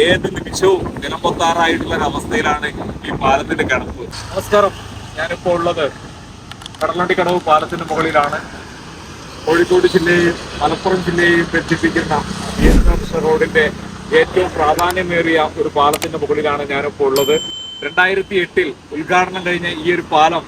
ഏത് നിമിഷവും നിലമ്പൊത്താറായിട്ടുള്ള ഒരു അവസ്ഥയിലാണ് ഈ പാലത്തിന്റെ കിടപ്പ്. നമസ്കാരം. ഞാനിപ്പോൾ ഉള്ളത് കടലണ്ടി കടവ് പാലത്തിന്റെ മുകളിലാണ്. കോഴിക്കോട് ജില്ലയെയും മലപ്പുറം ജില്ലയെയും ബന്ധിപ്പിക്കുന്ന റോഡിന്റെ ഏറ്റവും പ്രാധാന്യമേറിയ ഒരു പാലത്തിന്റെ മുകളിലാണ് ഞാനിപ്പോൾ ഉള്ളത്. രണ്ടായിരത്തി എട്ടിൽ ഉദ്ഘാടനം കഴിഞ്ഞ ഈ ഒരു പാലം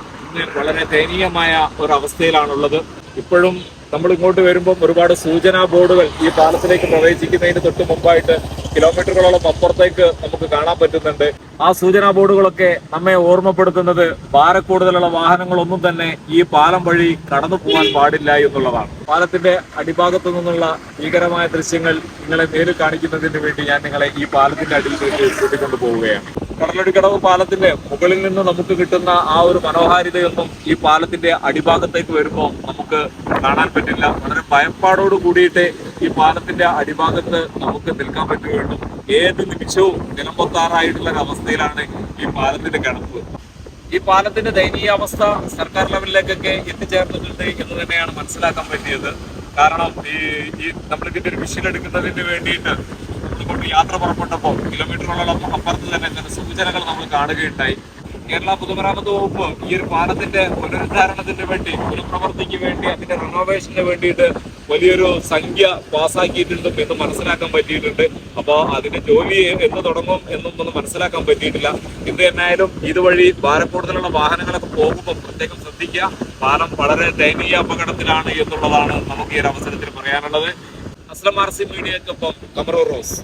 വളരെ ദയനീയമായ ഒരു അവസ്ഥയിലാണുള്ളത്. ഇപ്പോഴും നമ്മൾ ഇങ്ങോട്ട് വരുമ്പോൾ ഒരുപാട് സൂചനാ ബോർഡുകൾ ഈ പാലത്തിലേക്ക് പ്രവേശിക്കുന്നതിന് തൊട്ട് മുമ്പായിട്ട് കിലോമീറ്ററുകളോളം അപ്പുറത്തേക്ക് നമുക്ക് കാണാൻ പറ്റുന്നുണ്ട്. ആ സൂചനാ ബോർഡുകളൊക്കെ നമ്മെ ഓർമ്മപ്പെടുത്തുന്നത് ഭാരക്കൂടുതലുള്ള വാഹനങ്ങളൊന്നും തന്നെ ഈ പാലം വഴി കടന്നു പോകാൻ പാടില്ല എന്നുള്ളതാണ്. പാലത്തിന്റെ അടിഭാഗത്തു നിന്നുള്ള ഭീകരമായ ദൃശ്യങ്ങൾ നിങ്ങളെ നേരിൽ കാണിക്കുന്നതിന് വേണ്ടി ഞാൻ നിങ്ങളെ ഈ പാലത്തിന്റെ അടിയിലേക്ക് കൂട്ടിക്കൊണ്ടു പോവുകയാണ് കടലടിക്കടവ് പാലത്തിന്റെ മുകളിൽ നിന്ന് നമുക്ക് കിട്ടുന്ന ആ ഒരു മനോഹാരിതയൊന്നും ഈ പാലത്തിന്റെ അടിഭാഗത്തേക്ക് വരുമ്പോൾ നമുക്ക് കാണാൻ പറ്റില്ല. വളരെ ഭയപ്പാടോട് കൂടിയിട്ട് ഈ പാലത്തിന്റെ അടിഭാഗത്ത് നമുക്ക് നിൽക്കാൻ പറ്റുകയുള്ളൂ. ഏത് നിമിഷവും നിലമ്പൊത്താറായിട്ടുള്ള ഒരു അവസ്ഥയിലാണ് ഈ പാലത്തിന്റെ കിടപ്പ് ഈ പാലത്തിന്റെ ദയനീയ അവസ്ഥ സർക്കാർ ലെവലിലേക്കൊക്കെ എത്തിച്ചേർന്നിട്ടുണ്ട് എന്ന് തന്നെയാണ് മനസ്സിലാക്കാൻ പറ്റിയത്. കാരണം ഈ ഈ നമ്മളിതിന്റെ ഒരു മിഷൻ എടുക്കുന്നതിന് വേണ്ടിയിട്ട് ഇങ്ങോട്ട് യാത്ര പുറപ്പെട്ടപ്പോൾ കിലോമീറ്ററുകളോളം അപ്പുറത്ത് തന്നെ ജനസൂചനകൾ സൂചനകൾ നമ്മൾ കാണുകയുണ്ടായി. കേരള പൊതുമരാമത്ത് വകുപ്പ് ഈ ഒരു പാലത്തിന്റെ പുനരുദ്ധാരണത്തിന് വേണ്ടി പുനഃപ്രവർത്തിക്ക് വേണ്ടി അതിന്റെ റിനോവേഷന് വേണ്ടിയിട്ട് വലിയൊരു സംഖ്യ പാസ്സാക്കിയിട്ടുണ്ട് എന്ന് മനസ്സിലാക്കാൻ പറ്റിയിട്ടുണ്ട്. അപ്പോൾ അതിന്റെ ജോലി എന്ന് തുടങ്ങും എന്നൊന്നും മനസ്സിലാക്കാൻ പറ്റിയിട്ടില്ല. എന്ത് തന്നെയായാലും ഇതുവഴി ഭാരക്കൂടുതലുള്ള വാഹനങ്ങളൊക്കെ പോകുമ്പോൾ പ്രത്യേകം ശ്രദ്ധിക്കുക. പാലം വളരെ ദയനീയ അപകടത്തിലാണ് എന്നുള്ളതാണ് നമുക്ക് ഈ ഒരു അവസരത്തിൽ പറയാനുള്ളത്. അസ്ലം ആർ സി മീഡിയക്കൊപ്പം കമറോ റോസ്.